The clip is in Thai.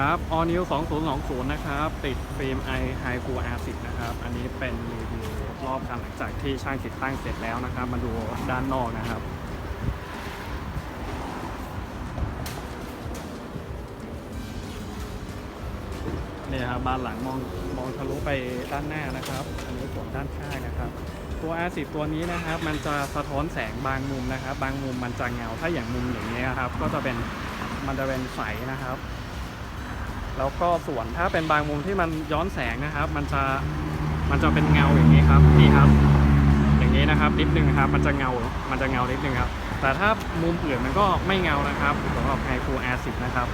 ครับ All New 2020 นะครับ ติดฟิล์ม i High Full R10 นะครับ อันนี้เป็นรีวิวรอบคันหลังจากที่ช่างติดตั้งเสร็จแล้วนะครับ มาดูด้านนอกนะครับเนี่ยครับบานหลังมองมองทะลุไปด้านหน้านะครับ อันนี้ส่วนด้านข้างนะครับ ตัว R10 ตัวนี้นะครับ มันจะสะท้อนแสงบางมุมนะครับ บางมุมมันจะเงา ถ้าอย่างมุมอย่างนี้ยครับ ก็จะเป็นมันจะเป็นใสนะครับ แล้วก็ส่วนถ้าเป็นบางมุมที่มันย้อนแสงนะครับ มันจะมันจะเป็นเงาอย่างนี้ครับนี่ครับ อย่างนี้นะครับนิดนึงครับ มันจะเงา มันจะเงานิดนึงครับ แต่ถ้ามุมอื่นมันก็ไม่เงานะครับสำหรับไฮฟูแอซิดนะครับ